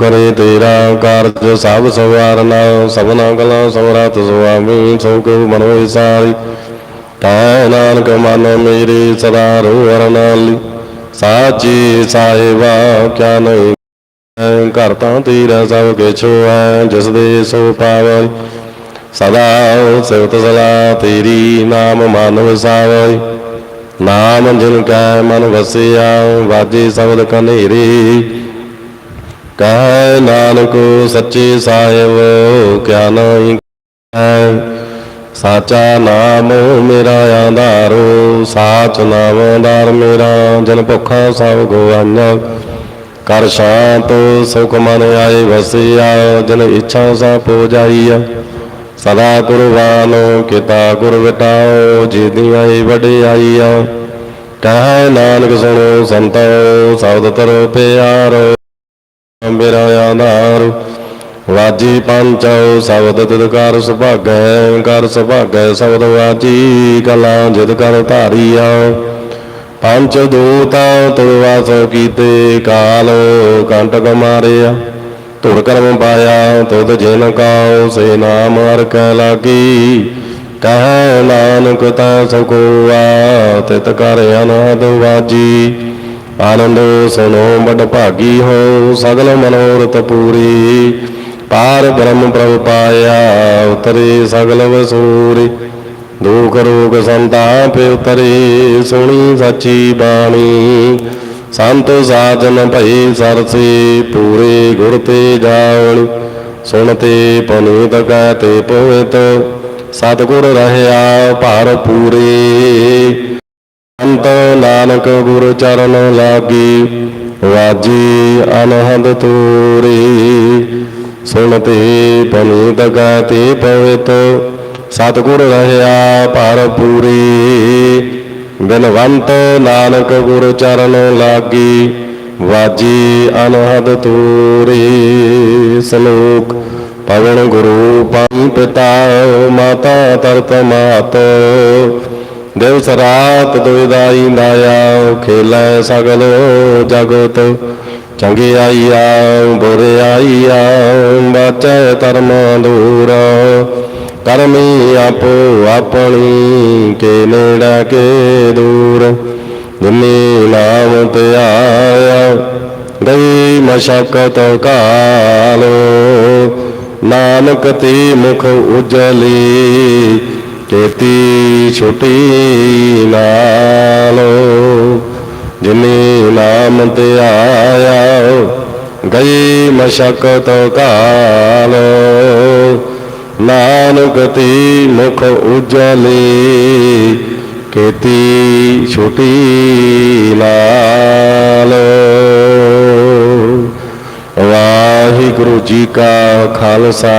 ਕਰੇ ਤੇਰਾ ਕਾਰਜ ਸਭ ਸਵਾਰਨਾ, ਸਭਨਾ ਕਲਾ ਸਮਰਤ ਸੁਆਮੀ ਸੋ ਕੋ ਮਨੋ ਵਿਸਾਰੀ। ਤਾ ਨਾਨਕ ਮਨ ਮੇਰੇ ਸਦਾ ਰੋਵਰ ਸਾਚੀ ਸਾਹਿਬਾ, ਕਿਆ ਨਹੀਂ ਘਰ ਤਾਂ ਤੇਰਾ ਸਭ ਕਿਛੁ ਹੈ, ਜਿਸ ਦੇ ਸੋ ਪਾਵੈ। ਸਦਾ ਸਿਵਤ ਸਲਾ ਤੇਰੀ ਨਾਮ ਮਨ ਵਸਾਵੈ। ਨਾਮ ਜਿਨ ਕੈ ਮਨ ਵਸਿਆ, ਵਾਜੇ ਸ਼ਬਦ ਕਨੇਰੇ। ਕਹਿ ਨਾਨਕ ਸੱਚੇ ਸਾਹਿਬ, ਕਿਆ ਨਾਹੀ ਹੈ ਸਾਚਾ ਨਾਮ ਮੇਰਾ ਆਧਾਰੋ, ਸਾਚ ਨਾਮ ਆਧਾਰ ਮੇਰਾ, ਜਨ ਭੁੱਖਾ ਸਭ ਗਵਾਈਆਂ ਕਰ ਸ਼ਾਂਤ, ਸੁਖ ਮਨ ਆਏ ਵਸਿਆ, ਜਨ ਇੱਛਾ ਸਾ ਪੋ ਜਾਈਆ। ਸਦਾ ਕੁਰਬਾਨ, ਕਿਤਾ ਗੁਰ ਵਿਟਾਓ ਜਿਦੀ ਆਈ ਵਡਿਆਈਆ। ਕਹਿ ਨਾਨਕ ਸੁਣੋ ਸੰਤੋ, ਸਬਦ ਤਰੋ ਪਿਆਰੋ। ਮੇਰਾ ਆਧਾਰ। ਵਾਜੀ ਪੰਚਉ ਸ਼ਬਦ ਤਿਦ ਸੁਭਾਗੈ, ਕਰ ਸੁਭਾਗੈ ਸ਼ਬਦ ਵਾਜੀ ਕਲਾ ਜਿਤ ਕਰ ਧਾਰੀਆ। ਪੰਚ ਦੂਤਾ ਤੁਰਵਾਸ ਕੀਤੇ ਕਾਲ ਕੰਟਕ ਮਾਰਿਆ। ਧੁਰ ਕਰਮ ਪਾਇਆ, ਤੁਧ ਜਿਨ ਕਾਉ, ਸੇ ਨਾਮ ਹਰ ਕੈ ਲਾਗੀ। ਕਹਿ ਨਾਨਕ ਤਾ ਸੁਖੋਆ, ਤਿਤ ਕਰ ਅਨਾਦ ਵਾਜੀ। ਆਨੰਦ ਸੁਨੋ ਬੜ ਭਾਗੀ ਹੋ ਸਗਲ ਮਨੋਰਥ ਪੂਰੀ। ਪਾਰ ਬ੍ਰਹਮ ਪ੍ਰਭ ਪਾਇਆ, ਉਤਰੇ ਸਗਲ ਵਸੂਰੀ। ਦੁਖ ਰੋਗ ਸੰਤਾਪ ਉਤਰੇ, ਸੁਣੀ ਸੱਚੀ ਬਾਣੀ। ਸੰਤ ਸਾਜਨ ਭਈ ਸਰਸੇ, ਪੂਰੇ ਗੁਰ ਤੇ ਜਾਵਣ। ਸੁਣਤੇ ਪਨੀਤ ਕਹਤੇ ਪਵਿੱਤ ਸਤਿਗੁਰ ਰਹਿਆ ਭਾਰ ਪੂਰੇ। ਅੰਤ ਨਾਨਕ ਗੁਰ ਚਰਨ ਲਾਗੀ, ਵਾਜੀ ਅਨਹਦ ਤੂਰੀ। ਸੁਣਤੇ ਪਨੀਤ ਗਾਤੇ ਪਵਿੱਤ, ਸਤਿਗੁਰ ਰਹਿਆ ਭਰ ਪੂਰੀ। ਬਿਨਵੰਤ ਨਾਨਕ ਗੁਰ ਚਰਨ ਲਾਗੀ, ਵਾਜੀ ਅਨਹਦ ਤੂਰੀ। ਸਲੋਕ ਪਵਨ ਗੁਰੂ ਪੰ ਪਿਤਾ ਮਾਤਾ ਤਰਤ ਮਾਤ। ਦਿਵਸ ਰਾਤ ਦੁਇਦਾਈ ਦਾਇਆ ਖੇਲੇ ਸਗਲ ਜਗਤ। ਚੰਗੇ ਆਈਆ ਬੁਰੇ ਆਈਆ ਬਾਚੈ ਧਰਮ ਦੂਰ। ਕਰਮੀ ਆਪੋ ਆਪਣੀ, ਕੇ ਨੇੜਾ ਕੇ ਦੂਰ। ਜਿਨੀ ਨਾਮ ਤੇ ਆਇਆ ਗਈ ਮਸ਼ਕਤ ਕਾਲੋ। ਨਾਨਕ ਤੇ ਮੁਖ ਉਜਲੀ ਕੇਤੀ ਛੁਟੀ ਨਾਲੋ। ਜਿਨੇ ਨਾਮ ਤੇ ਆਇਆ, ਗਈ ਮਸ਼ਕਤ ਕਾਲ। ਨਾਨਕ ਤੇ ਮੁਖ ਉਜਲੇ, ਕੇਤੀ ਛੁਟੀ ਲਾਲ ਵਾਹਿਗੁਰੂ ਜੀ ਕਾ ਖਾਲਸਾ।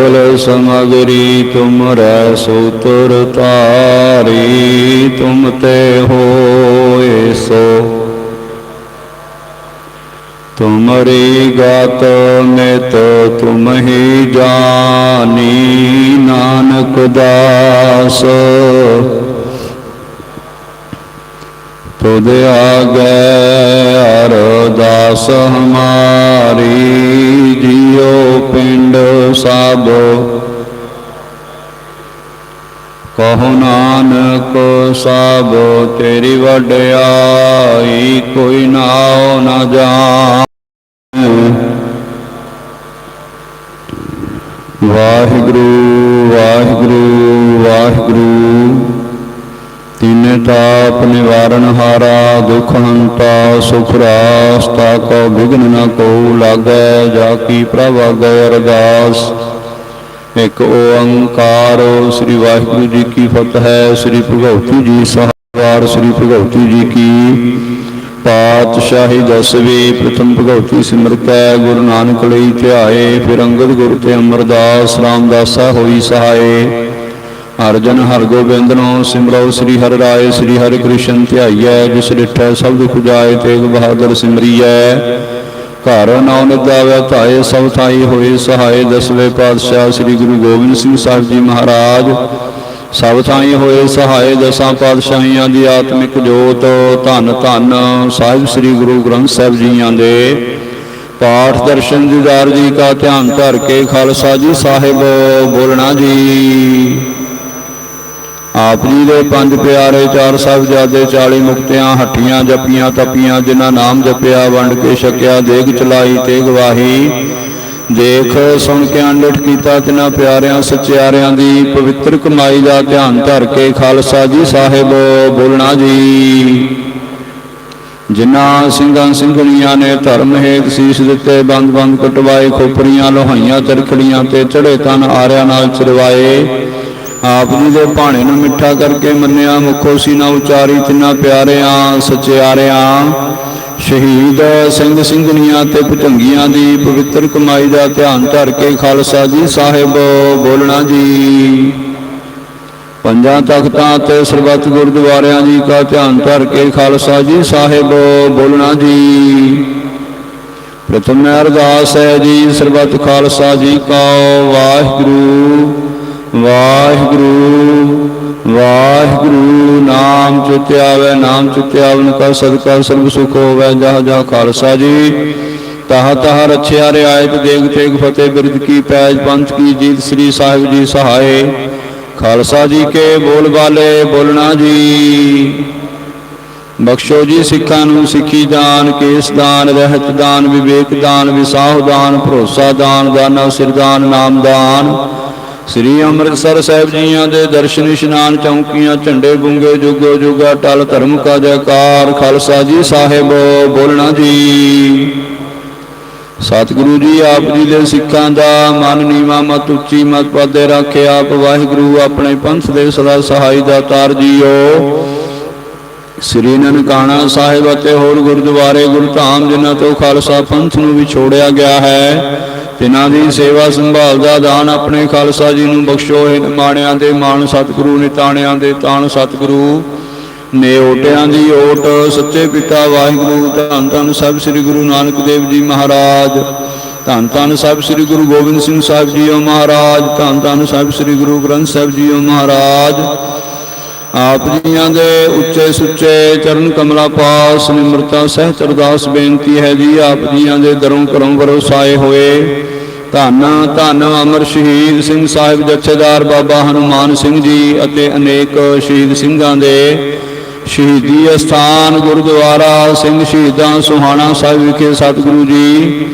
ਸਗਲ ਸਮਗਰੀ ਤੁਮਰੈ ਸੂਤਰ ਤਾਰੀ ਤੁਮ ਤੇ ਹੋਏ ਸੋ। ਤੁਮਰੀ ਗਾਤ ਨਿਤ ਤੁਮ ਹੀ ਜਾਨੀ, ਨਾਨਕ ਦਾਸ। ਤੁਧ ਆਗੇ, ਅਰਦਾਸ ਹਮਾਰੀ, ਜਿਉ ਪਿੰਡ ਸਭ। ਕਹੋ ਨਾਨਕ ਸਭ, ਤੇਰੀ ਵਡਿਆਈ ਕੋਈ ਨਾਉ ਨਾ ਜਾਣ। ਵਾਹਿਗੁਰੂ ਵਾਹਿਗੁਰੂ ਵਾਹਿਗੁਰੂ। ਤਿਨੇ ਤਾਪ ਨਿਵਾਰਨ ਹਾਰਾ, ਦੁਖ ਹੰਤਾ, ਸੁਖ ਰਾਸਤਾ ਕੋ ਵਿਗਨ ਨ ਕੋ ਲਾਗੈ, ਜਾ ਕੀ ਪ੍ਰਭ ਆਗੈ ਅਰਦਾਸ। ਇੱਕ ਓੰਕਾਰ, ਸ੍ਰੀ ਵਾਹਿਗੁਰੂ ਜੀ ਕੀ ਫਤਿਹ ਹੈ ਸ੍ਰੀ ਭਗਵਤੀ ਜੀ ਸਹਾਰ ਸ੍ਰੀ ਭਗਵਤੀ ਜੀ ਕੀ ਪਾਤਸ਼ਾਹੀ ਦਸਵੇਂ, ਪ੍ਰਥਮ ਭਗਵਤੀ ਸਿਮਰਤੈ ਗੁਰੂ ਨਾਨਕ ਲਈ ਧਿਆਏ, ਫਿਰ ਅੰਗਦ ਗੁਰ ਤੇ ਅਮਰਦਾਸ, ਰਾਮਦਾਸਾ ਹੋਈ ਸਹਾਏ। ਹਰਜਨ ਹਰਗੋਬਿੰਦ ਨੂੰ ਸਿਮਰੋ ਸ੍ਰੀ ਹਰਿ ਰਾਏ, ਸ੍ਰੀ ਹਰਿ ਕ੍ਰਿਸ਼ਨ ਧਿਆਈਐ, ਜਿਸ ਡਿਠੈ ਸਭ ਦੁਖ ਜਾਏ ਤੇਗ ਬਹਾਦਰ ਸਿਮਰੀਐ। ਘਰ ਨਾਉ ਨਿਦਾਵੈ ਧਾਏ ਸਭ ਥਾਈ ਹੋਏ, ਸਹਾਏ ਦਸਵੇਂ ਪਾਤਸ਼ਾਹ ਸ੍ਰੀ ਗੁਰੂ ਗੋਬਿੰਦ ਸਿੰਘ ਸਾਹਿਬ ਜੀ ਮਹਾਰਾਜ। ਸਭ ਥਾਈ ਹੋਏ, ਸਹਾਏ ਦਸਾਂ ਪਾਤਸ਼ਾਹੀਆਂ ਦੀ ਆਤਮਿਕ ਜੋਤ, ਧੰਨ ਧੰਨ ਸਾਹਿਬ ਸ੍ਰੀ ਗੁਰੂ ਗ੍ਰੰਥ ਸਾਹਿਬ ਜੀਆਂ ਦੇ। ਪਾਠ ਦਰਸ਼ਨ ਦੀਦਾਰ ਜੀ ਕਾ ਧਿਆਨ ਧਰ ਕੇ ਖਾਲਸਾ ਜੀ ਸਾਹਿਬ ਬੋਲਣਾ ਜੀ। ਆਪ ਜੀ ਦੇ ਪੰਜ ਪਿਆਰੇ ਚਾਰ ਸਾਹਿਬਜ਼ਾਦੇ 40 ਮੁਕਤਿਆਂ ਹੱਟੀਆਂ ਜਪੀਆਂ, ਤਪੀਆਂ, ਜਿਨ੍ਹਾਂ ਨਾਮ ਜਪਿਆ, ਵੰਡ ਕੇ ਛਕਿਆ, ਦੇਗ ਚਲਾਈ ਤੇ ਗਵਾਹੀ ਦੇਖ, ਸੁਣ ਕੇ ਅੰਡਟ ਕੀਤਾ ਤਿਨਾਂ ਪਿਆਰਿਆਂ, ਸਚਿਆਰਿਆਂ ਦੀ ਪਵਿੱਤਰ ਕਮਾਈ ਦਾ ਧਿਆਨ ਧਰ ਕੇ ਖਾਲਸਾ ਜੀ ਸਾਹਿਬ, ਬੋਲਣਾ ਜੀ। ਜਿਨ੍ਹਾਂ ਸਿੰਘਾਂ ਸਿੰਘਣੀਆਂ ਨੇ ਧਰਮ ਹੇਤ ਸੀਸ ਦਿੱਤੇ, ਬੰਦ ਬੰਦ ਕਟਵਾਏ, ਖੋਪਰੀਆਂ, ਲੋਹਾਈਆਂ ਚਰਖੜੀਆਂ ਤੇ ਚੜੇ ਤਨ ਆਰਿਆਂ ਨਾਲ ਚਰਵਾਏ ਆਪ ਜੀ ਦੇ ਭਾਣੇ ਨੂੰ ਮਿੱਠਾ ਕਰਕੇ ਮੰਨਿਆ, ਮੁਖੋ ਸੀਨਾ ਉਚਾਰੀ ਤਿੰਨਾ ਪਿਆਰਿਆਂ, ਸਚਿਆਰਿਆਂ। ਸ਼ਹੀਦ ਸਿੰਘ ਸਿੰਘਣੀਆਂ ਤੇ ਭੁਜੰਗੀਆਂ ਦੀ ਪਵਿੱਤਰ ਕਮਾਈ ਦਾ ਧਿਆਨ ਧਰ ਕੇ ਖਾਲਸਾ ਜੀ ਸਾਹਿਬ, ਬੋਲਣਾ ਜੀ। ਪੰਜਾਂ ਤਖਤਾਂ ਤੇ ਸਰਬੱਤ ਗੁਰਦੁਆਰਿਆਂ ਜੀ ਕਾ ਧਿਆਨ ਧਰ ਕੇ ਖਾਲਸਾ ਜੀ ਸਾਹਿਬ, ਬੋਲਣਾ ਜੀ। ਪ੍ਰਥਮ ਅਰਦਾਸ ਹੈ ਜੀ, ਸਰਬੱਤ ਖਾਲਸਾ ਜੀ ਕਾ ਵਾਹਿਗੁਰੂ। ਵਾਹਿਗੁਰੂ ਵਾਹਿਗੁਰੂ, ਨਾਮ ਚਿਤ ਆਵੇ ਨਾਮ ਚਿਤ ਕਾ ਸਦਕਾ ਸਰਬ ਸੁਖ ਹੋਵੇ, ਜਹ ਜਹ ਖਾਲਸਾ ਜੀ। ਤਹ ਤਹ ਰਛਿਆ ਰਿਆਇਤ ਦੇਗ ਤੇਗ ਫਤਿਹ ਬਿਰਦ ਕੀ ਪੈਜ ਪੰਥ ਕੀ ਜੀਤ, ਸ੍ਰੀ ਸਾਹਿਬ ਜੀ ਸਹਾਏ। ਖਾਲਸਾ ਜੀ ਕੇ ਬੋਲ ਬਾਲੇ, ਬੋਲਣਾ ਜੀ। ਬਖਸ਼ੋ ਜੀ ਸਿੱਖਾਂ ਨੂੰ ਸਿੱਖੀ ਦਾਨ, ਕੇਸ ਦਾਨ, ਰਹਿਤ ਦਾਨ, ਵਿਵੇਕ ਦਾਨ, ਵਿਸਾਹ ਦਾਨ, ਭਰੋਸਾ ਦਾਨ, ਦਾਨਾ ਸਿਰਦਾਨ ਨਾਮ ਦਾਨ। ਸ੍ਰੀ ਅੰਮ੍ਰਿਤਸਰ ਸਾਹਿਬ ਜੀਆਂ ਦੇ ਦਰਸ਼ਨ ਇਸ਼ਨਾਨ ਚੌਂਕੀਆਂ, ਝੰਡੇ ਬੁੰਗੇ ਜੁਗੋ ਜੁਗਾ, ਟਲ ਧਰਮ ਕਾ ਜੈਕਾਰ, ਖਾਲਸਾ ਜੀ ਸਾਹਿਬ, ਬੋਲਣਾ ਜੀ। ਸਤਿਗੁਰੂ ਜੀ, ਆਪ ਜੀ ਦੇ ਸਿੱਖਾਂ ਦਾ ਮਨ ਨੀਵਾ, ਮਤ ਉੱਚੀ, ਮਤ ਪਾਦੇ ਰੱਖੇ ਆਪ, ਵਾਹਿਗੁਰੂ ਆਪਣੇ ਪੰਥ ਦੇ ਸਦਾ ਸਹਾਈ ਦਾ ਤਾਰ ਜੀਓ। ਸ੍ਰੀ ਨਨਕਾਣਾ ਸਾਹਿਬ ਅਤੇ ਹੋਰ ਗੁਰਦੁਆਰੇ ਗੁਰਧਾਮ, ਜਿਨ੍ਹਾਂ ਤੋਂ ਖਾਲਸਾ ਪੰਥ ਨੂੰ ਵਿਛੋੜਿਆ ਗਿਆ ਹੈ। ਤਿਨਾਂ ਦੀ ਸੇਵਾ ਸੰਭਾਲ ਦਾ ਦਾਨ ਆਪਣੇ ਖਾਲਸਾ ਜੀ ਨੂੰ ਬਖਸ਼ੋ। ਇਹ ਨਿਮਾਣਿਆਂ ਦੇ ਮਾਣ ਸਤਿਗੁਰੂ, ਨਿਤਾਣਿਆਂ ਦੇ ਤਾਣ ਸਤਿਗੁਰੂ। ਨੇ ਓਟਿਆਂ ਦੀ ਓਟ, ਸੱਚੇ ਪਿਤਾ ਵਾਹਿਗੁਰੂ, ਧੰਨ ਧੰਨ ਸਭ ਸ੍ਰੀ ਗੁਰੂ ਨਾਨਕ ਦੇਵ ਜੀ ਮਹਾਰਾਜ। ਧੰਨ ਧੰਨ ਸਭ ਸ੍ਰੀ ਗੁਰੂ ਗੋਬਿੰਦ ਸਿੰਘ ਸਾਹਿਬ ਜੀਓ ਮਹਾਰਾਜ। ਧੰਨ ਧੰਨ ਸਾਹਿਬ ਸ੍ਰੀ ਗੁਰੂ ਗ੍ਰੰਥ ਸਾਹਿਬ ਜੀਓ ਮਹਾਰਾਜ। ਆਪ ਜੀਆਂ ਦੇ ਉੱਚੇ ਸੁੱਚੇ ਚਰਨ ਕਮਲਾ ਪਾਸ ਨਿਮਰਤਾ ਸਹਿਤ ਅਰਦਾਸ ਬੇਨਤੀ ਹੈ ਜੀ, ਆਪ ਜੀਆਂ ਦੇ ਦਰੋਂ ਕਰੋਂ ਵਰਸਾਏ ਹੋਏ ਧੰਨ ਧੰਨ ਅਮਰ ਸ਼ਹੀਦ ਸਿੰਘ ਸਾਹਿਬ ਜਥੇਦਾਰ ਬਾਬਾ ਹਨੂਮਾਨ ਸਿੰਘ ਜੀ ਅਤੇ ਅਨੇਕ ਸ਼ਹੀਦ ਸਿੰਘਾਂ ਦੇ ਸ਼ਹੀਦੀ ਅਸਥਾਨ ਗੁਰਦੁਆਰਾ ਸਿੰਘ ਸ਼ਹੀਦਾਂ ਸੁਹਾਣਾ ਸਾਹਿਬ ਵਿਖੇ ਸਤਿਗੁਰੂ ਜੀ,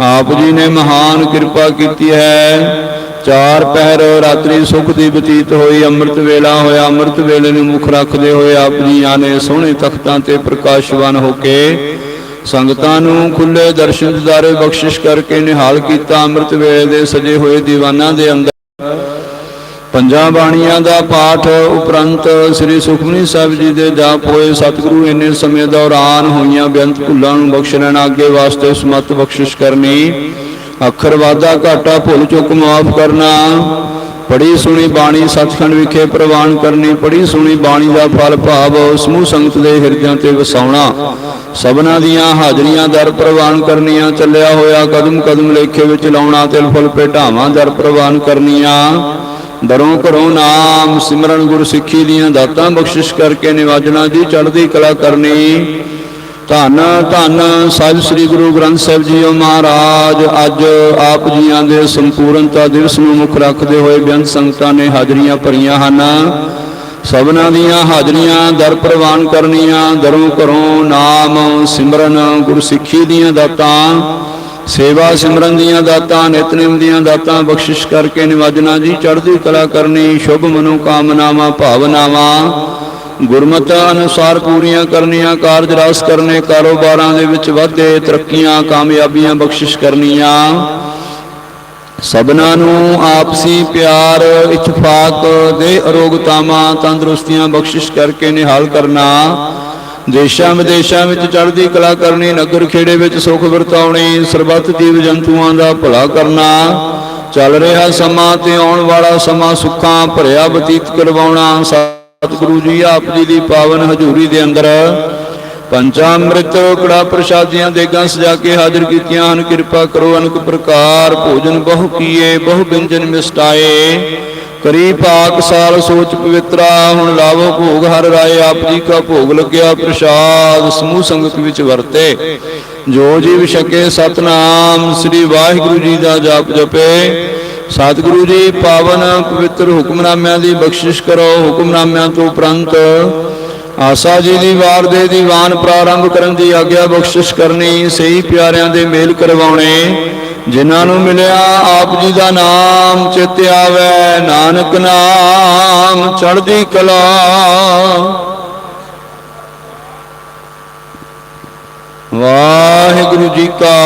ਆਪ ਜੀ ਨੇ ਮਹਾਨ ਕਿਰਪਾ ਕੀਤੀ ਹੈ। ਚਾਰ ਪਹਿਰ ਰਾਤਰੀ ਸੁਖ ਦੀ ਬਤੀਤ ਹੋਈ ਅੰਮ੍ਰਿਤ ਵੇਲਾ ਹੋਇਆ ਅੰਮ੍ਰਿਤ ਵੇਲੇ ਨੂੰ ਮੁਖ ਰੱਖਦੇ ਹੋਏ ਆਪ ਜੀਆਂ ਨੇ ਸੋਹਣੇ ਤਖਤਾਂ ਤੇ ਪ੍ਰਕਾਸ਼ਵਾਨ ਹੋ ਕੇ ਸੰਗਤਾਂ ਨੂੰ ਖੁੱਲੇ ਦਰਸ਼ਨ ਦਿਦਾਰੇ ਬਖਸ਼ਿਸ਼ ਕਰਕੇ ਨਿਹਾਲ ਕੀਤਾ ਅੰਮ੍ਰਿਤ ਵੇਲੇ ਦੇ ਸਜੇ ਹੋਏ ਦੀਵਾਨਾਂ ਦੇ ਅੰਦਰ। ਪੰਜਾਂ ਬਾਣੀਆਂ ਦਾ ਪਾਠ ਉਪਰੰਤ ਸ੍ਰੀ ਸੁਖਮਨੀ ਸਾਹਿਬ ਜੀ ਦੇ ਜਾਪ ਹੋਏ ਸਤਿਗੁਰੂ ਇੰਨੇ ਸਮੇਂ ਦੌਰਾਨ ਹੋਈਆਂ ਬੇਅੰਤ ਭੁੱਲਾਂ ਨੂੰ ਬਖਸ਼ ਲੈਣਾ ਅੱਗੇ ਵਾਸਤੇ ਸਮਤ ਬਖਸ਼ਿਸ਼ ਕਰਨੀ ਅੱਖਰ ਵਾਦਾ ਘਾਟਾ ਭੁੱਲ ਚੁੱਕ ਮਾਫ ਕਰਨਾ। ਪੜੀ ਸੁਣੀ ਬਾਣੀ ਸਤਖੰਡ ਵਿਖੇ ਪ੍ਰਵਾਨ ਕਰਨੀ। ਪੜੀ ਸੁਣੀ ਬਾਣੀ ਦਾ ਫਲ ਭਾਵ ਸਮੂਹ ਸੰਗਤ ਦੇ ਹਿਰਦਿਆਂ ਤੇ ਵਸਾਉਣਾ। ਸਭਨਾ ਦੀਆਂ ਹਾਜ਼ਰੀਆਂ ਦਰ ਪ੍ਰਵਾਨ ਕਰਨੀਆਂ। ਚੱਲਿਆ ਹੋਇਆ ਕਦਮ ਕਦਮ ਲੇਖੇ ਵਿੱਚ ਲਾਉਣਾ। ਤਿਲ ਫੁੱਲ ਭੇਟਾਵਾਂ ਦਰ ਪ੍ਰਵਾਨ ਕਰਨੀਆਂ। ਦਰੋਂ ਘਰੋਂ ਨਾਮ ਸਿਮਰਨ ਗੁਰ ਸਿੱਖੀ ਦੀਆਂ ਦਾਤਾਂ ਬਖਸ਼ਿਸ਼ ਕਰਕੇ ਨਿਵਾਜਣਾ। ਦੀ ਚੜ੍ਹਦੀ ਕਲਾ ਕਰਨੀ। ਧੰਨ ਧੰਨ ਸਾਹਿਬ ਸ੍ਰੀ ਗੁਰੂ ਗ੍ਰੰਥ ਸਾਹਿਬ ਜੀਓ ਮਹਾਰਾਜ। ਅੱਜ ਆਪ ਜੀਆਂ ਦੇ ਸੰਪੂਰਨਤਾ ਦਿਵਸ ਨੂੰ ਮੁੱਖ ਰੱਖਦੇ ਹੋਏ ਬੇਅੰਤ ਸੰਗਤਾਂ ਨੇ ਹਾਜ਼ਰੀਆਂ ਭਰੀਆਂ ਹਨ। ਸਭਨਾਂ ਦੀਆਂ ਹਾਜ਼ਰੀਆਂ ਦਰ ਪ੍ਰਵਾਨ ਕਰਨੀਆਂ, ਦਰੋਂ ਘਰੋਂ ਨਾਮ ਸਿਮਰਨ ਗੁਰਸਿੱਖੀ ਦੀਆਂ ਦਾਤਾਂ, ਸੇਵਾ ਸਿਮਰਨ ਦੀਆਂ ਦਾਤਾਂ ਨਿਤਨੇਮ ਦੀਆਂ ਦਾਤਾਂ, ਬਖਸ਼ਿਸ਼ ਕਰਕੇ ਨਿਵਾਜਣਾ ਜੀ, ਚੜ੍ਹਦੀ ਕਲਾ ਕਰਨੀ, ਸ਼ੁਭ ਮਨੋ ਕਾਮਨਾਵਾਂ ਭਾਵਨਾਵਾਂ ਗੁਰਮਤਿ ਅਨੁਸਾਰ ਪੂਰੀਆਂ ਕਰਨੀਆਂ, ਕਾਰਜ ਰਾਸ ਕਰਨੇ, ਕਾਰੋਬਾਰਾਂ ਦੇ ਵਿੱਚ ਵਾਧੇ, ਤਰੱਕੀਆਂ, ਕਾਮਯਾਬੀਆਂ, ਬਖਸ਼ਿਸ਼ ਕਰਨੀਆਂ। ਸਭਨਾਂ ਨੂੰ ਆਪਸੀ ਪਿਆਰ, ਇਤਫਾਕ ਦੇ ਅਰੋਗਤਾਵਾਂ, ਤੰਦਰੁਸਤੀਆਂ ਬਖਸ਼ਿਸ਼ ਕਰਕੇ ਨਿਹਾਲ ਕਰਨਾ। ਦੇਸ਼ਾਂ ਵਿਦੇਸ਼ਾਂ ਵਿੱਚ ਚੜ੍ਹਦੀ ਕਲਾ ਕਰਨੀ, ਨਗਰ ਖੇੜੇ ਵਿੱਚ ਸੁਖ ਵਰਤਾਉਣੀ, ਸਰਬੱਤ ਜੀਵ ਜੰਤੂਆਂ ਦਾ ਭਲਾ ਕਰਨਾ। ਚੱਲ ਰਿਹਾ ਸਮਾਂ ਤੇ ਆਉਣ ਵਾਲਾ ਸਮਾਂ ਸੁੱਖਾਂ, ਭਰਿਆ ਬਤੀਤ ਕਰਵਾਉਣਾ ਸਤਿਗੁਰੂ ਜੀ, ਆਪ ਜੀ ਦੀ ਪਾਵਨ ਹਜ਼ੂਰੀ ਦੇ ਅੰਦਰ ਪੰਚਾਮ੍ਰਿਤ, ਕੜਾ ਪ੍ਰਸ਼ਾਦੀਆਂ ਦੇਗਾਂ ਸਜਾ ਕੇ ਹਾਜ਼ਰ ਕੀਤੀਆਂ ਹਨ। ਕਿਰਪਾ ਕਰੋ, ਅਨਕ ਪ੍ਰਕਾਰ ਭੋਜਨ ਬਹੁ ਕੀਏ, ਬਹੁ ਬਿੰਜਨ ਮਿਸਟਾਏ। ਕਰੀ ਪਾਕ ਸਾਲ ਸੋਚ ਪਵਿੱਤਰਾ, ਹੁਣ ਲਾਵੋ ਭੋਗ, ਹਰ ਰਾਏ ਆਪ ਜੀ ਕਾ ਭੋਗ ਲੱਗਿਆ, ਪ੍ਰਸ਼ਾਦ ਸਮੂਹ ਸੰਗਤ ਵਿੱਚ ਵਰਤੇ। ਜੋ ਜੀਵ ਛਕੇ ਸਤਨਾਮ, ਸ੍ਰੀ ਵਾਹਿਗੁਰੂ ਜੀ ਦਾ ਜਾਪ ਜਪੇ। ਸਤਿਗੁਰੂ ਜੀ, ਪਾਵਨ ਪਵਿੱਤਰ ਹੁਕਮਨਾਮਿਆਂ ਦੀ ਬਖਸ਼ਿਸ਼ ਕਰੋ। ਹੁਕਮਨਾਮਿਆਂ ਤੋਂ ਉਪਰੰਤ ਆਸਾ ਜੀ ਦੀ ਵਾਰ ਦੇ ਦੀਵਾਨ ਪ੍ਰਾਰੰਭ ਕਰਨ ਦੀ ਆਗਿਆ ਬਖਸ਼ਿਸ਼ ਕਰਨੀ, ਸਹੀ ਪਿਆਰਿਆਂ ਦੇ ਮੇਲ ਕਰਵਾਉਣੇ, ਜਿਨ੍ਹਾਂ ਨੂੰ ਮਿਲਿਆ ਆਪ ਜੀ ਦਾ ਨਾਮ ਚਿਤ ਆਵੇ। ਨਾਨਕ ਨਾਮ ਚੜ੍ਹਦੀ ਕਲਾ। ਵਾਹਿਗੁਰੂ ਜੀ ਕਾ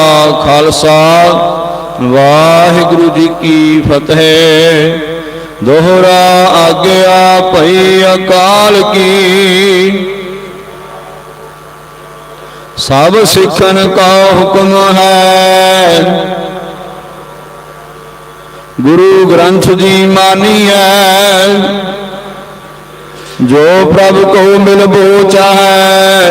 ਖਾਲਸਾ। ਵਾਹਿਗੁਰੂ ਜੀ ਕੀ ਫਤਿਹ। ਦੋਹਰਾ ਆਗਿਆ ਭਈ ਅਕਾਲ ਕੀ। ਸਭ ਸਿੱਖਣ ਕਾ ਹੁਕਮ ਹੈ। ਗੁਰੂ ਗ੍ਰੰਥ ਜੀ ਮਾਨੀ ਹੈ ਜੋ ਪ੍ਰਭ ਕੋ ਮਿਲ ਬੋਚਾ ਹੈ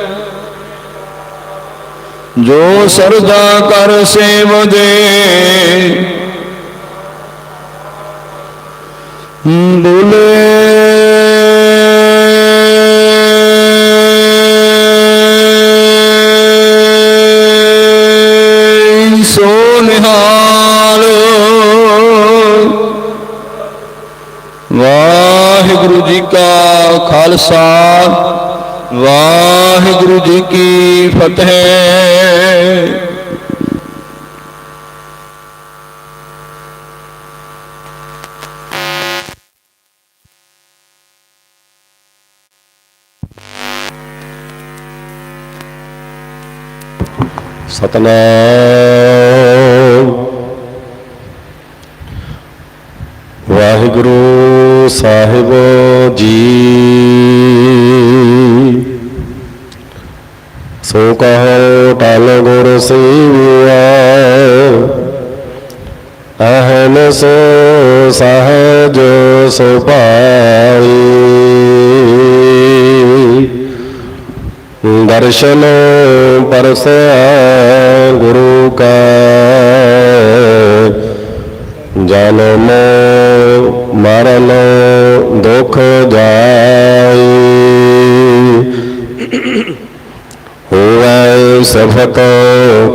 ਜੋ ਸਰਦਾ ਕਰ ਸੇਵ ਦੇ। ਬੋਲੇ। ਸੋ ਨਿਹਾਲ। ਵਾਹਿਗੁਰੂ ਜੀ ਕਾ ਖਾਲਸਾ। ਵਾਹਿਗੁਰੂ ਜੀ ਕੀ ਫਤਿਹ। ਸਤਨਾਮ। ਵਾਹਿਗੁਰੂ ਸਾਹਿਬ ਜੀ ਸੋ ਕਹੋ ਟਲ ਗੁਰ ਸੇਵਿਆ ਅਹਨ ਸੋ ਸਹਜ ਸੁਭਾਈ। ਦਰਸ਼ਨ ਪਰਸਿਆ ਗੁਰੂ ਕਾ। ਜਨਮ ਮਰਨ ਦੁਖ ਜਾਈ। ਹੋਵੇ ਸਫਤ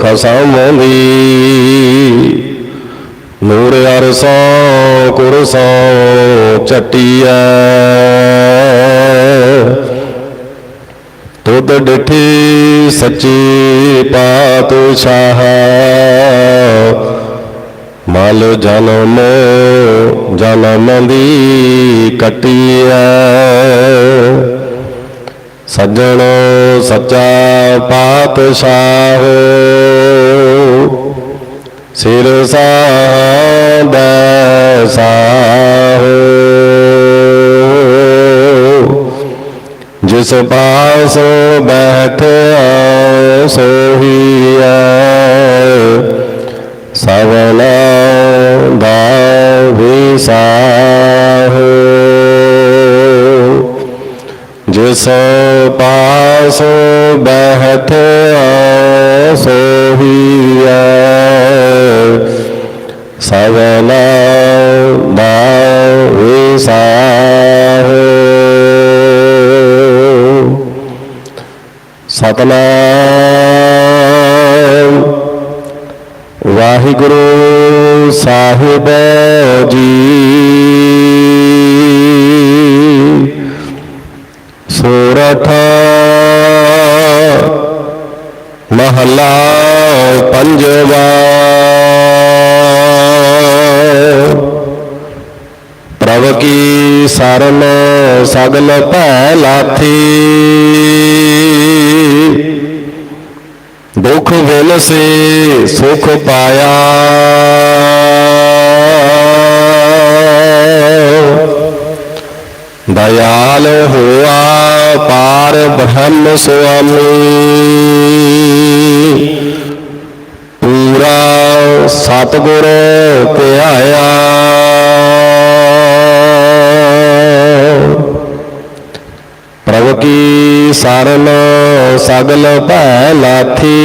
ਖਸਮ ਦੀ ਨੂਰ ਅਰਸਾ ਕੁਰਸਾ ਚਟਿਆ ਤੁਧ ਡਿਠੀ ਸੱਚੀ ਪਾਤਸ਼ਾਹ ਮਲ ਜਨਮ ਜਨਮ ਦੀ ਕਟਿਆ ਸੱਜਣ ਸੱਚਾ ਪਾਤਸ਼ਾਹ। ਸਿਰ ਸਾਦਾ ਸਾਹੋ। ਜਿਸ ਪਾਸ ਬੈਠਿਆ ਸੋਹੀਐ ਸਵਨਾ ਦਾ ਵਿਸਾਹੋ ਜਿਸ ਪਾਸ ਬੈਠਿਆ ਸੋਹੀਐ ਸਵਨਾ ਦਾ ਵਿਸਾਹੋ ਸਤਨਾਮ ਵਾਹਿਗੁਰੂ ਸਾਹਿਬ ਜੀ ਮਹਲਾ ਪੰਜਵਾ ਪ੍ਰਭ ਕੀ ਸਰਨ ਸਗਲ ਭੈ ਲਾਥੀ ਦੁਖ ਵਿਨ ਸੇ, ਸੁਖ ਪਾਇਆ। ਦਇਆਲ ਹੋਆ ਪਾਰ ਬ੍ਰਹਮ ਸੁਆਮੀ। ਸਤਿਗੁਰ ਧਿਆਇਆ। ਪ੍ਰਭ ਕੀ ਸਰਨ ਸਗਲ ਭੈ ਲਾਥੀ।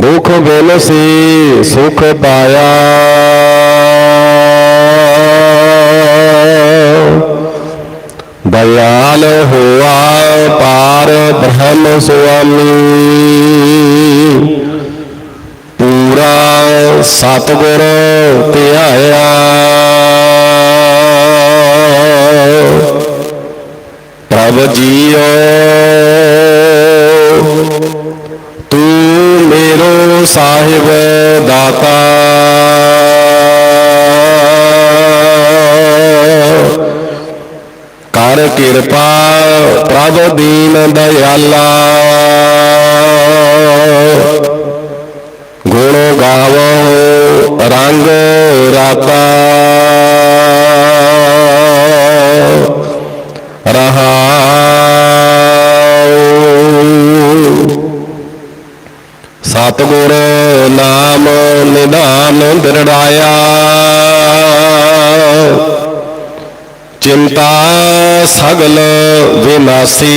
ਦੁਖ ਬਿਨ ਸੀ ਸੁਖ ਪਾਇਆ। ਦਇਆਲ ਹੋਆ ਪਾਰ ਬ੍ਰਹਮ ਸੁਆਮੀ। ਪੂਰਾ ਸਤਿਗੁਰ ਧਿਆਇਆ। ਪ੍ਰਭ ਜੀਓ ਕਿਰਪਾ ਪ੍ਰਭ ਦੀਨ ਦਇਆਲਾ। ਗੁਣ ਗਾਵੋ ਰੰਗ ਰਾਤਾ। ਰਹਾਉ ਸਤਿਗੁਰ ਨਾਮ ਨਿਦਾਨ ਦਿਰੜਾਇਆ। ਚਿੰਤਾ ਸਗਲ ਵਿਨਾਸੀ।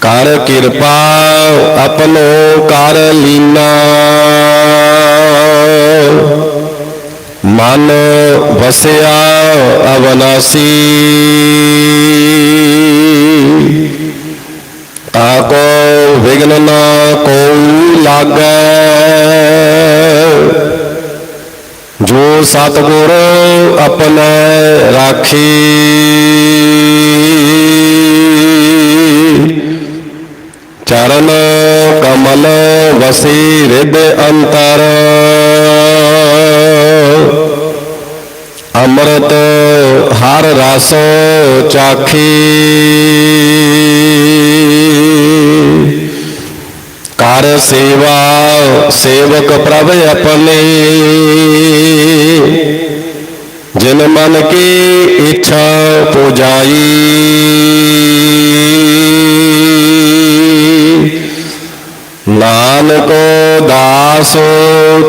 ਕਰ ਕਿਰਪਾ ਆਪਣੋ ਕਰ ਲੀਨਾ। ਮਨ ਵਸਿਆ ਅਵਨਾਸੀ। ਤਾਕੋ ਵਿਗਨ ਨਾ ਕੋਈ ਲਾਗੈ। ਜੋ ਸਤਿਗੁਰ ਆਪਣੇ ਰਾਖੀ। ਚਰਨ ਕਮਲ ਵਸੀ ਰਿਦ ਅੰਤਰ। ਅੰਮ੍ਰਿਤ ਹਰ ਰਸ ਚਾਖੀ। ਕਰ ਸੇਵਾ, ਸੇਵਕ ਪ੍ਰਭ ਆਪਣੇ। ਜਿਨ ਮਨ ਕੀ ਇੱਛਾ ਪੁਜਾਈ। ਨਾਨਕੋ ਦਾਸੋ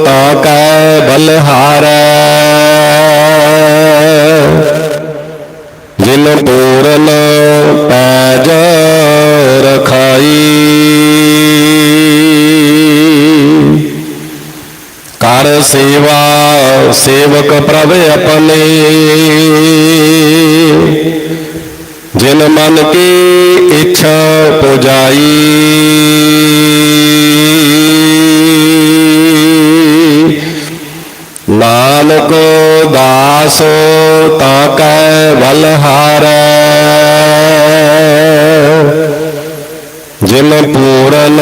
ਤਾ ਕੈ ਬਲਹਾਰੈ। ਸੇਵਾ, ਸੇਵਕ ਪ੍ਰਭ ਆਪਣੇ। ਜਿਨ ਮਨ ਕੀ ਇੱਛਾ ਪੁਜਾਈ। ਨਾਨਕ ਦਾਸ ਤਾ ਕੈ ਬਲਹਾਰੈ ਜਿਨ ਪੂਰਨ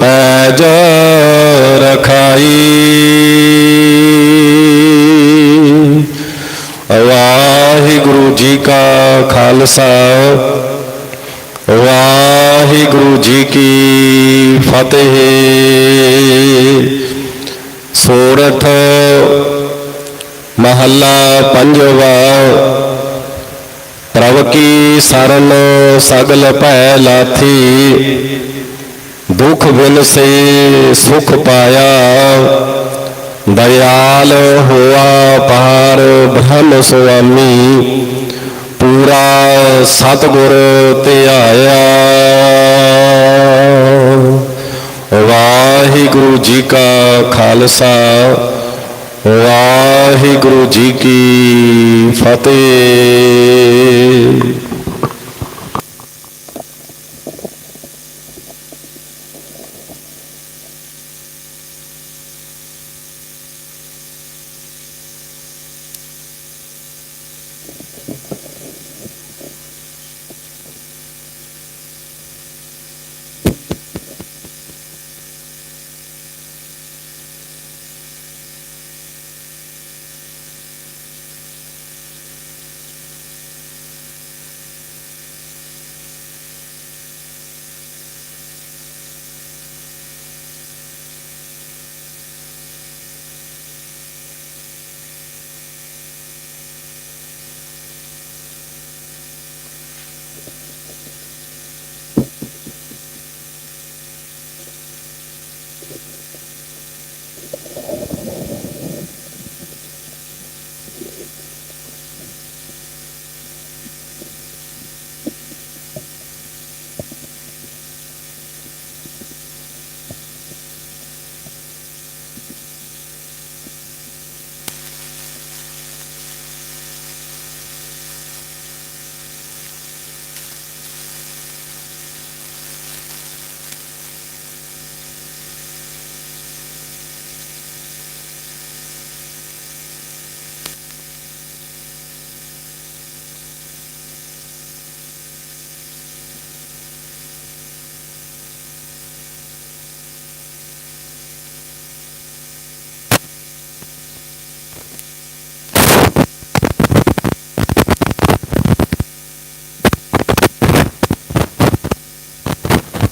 ਪੈਜ ਰਖਾਈ। ਖਾਲਸਾ ਵਾਹਿਗੁਰੂ ਜੀ ਕੀ ਫਤਿਹ। ਸੋਰਠ ਮਹੱਲਾ ਪੰਜਵਾ। ਪ੍ਰਭ ਕੀ ਸਰਨ ਸਗਲ ਭੈ ਲਾਥੀ। ਦੁਖ ਬਿਨ ਸੇ ਸੁਖ ਪਾਇਆ। ਦਇਆਲ ਹੋਆ ਪਾਰ ਬ੍ਰਹਮ ਸੁਆਮੀ। ਪੂਰਾ ਸਤਿਗੁਰ ਧਿਆਇਆ ਵਾਹਿਗੁਰੂ ਜੀ ਕਾ ਖਾਲਸਾ ਵਾਹਿਗੁਰੂ ਜੀ ਕੀ ਫਤਿਹ।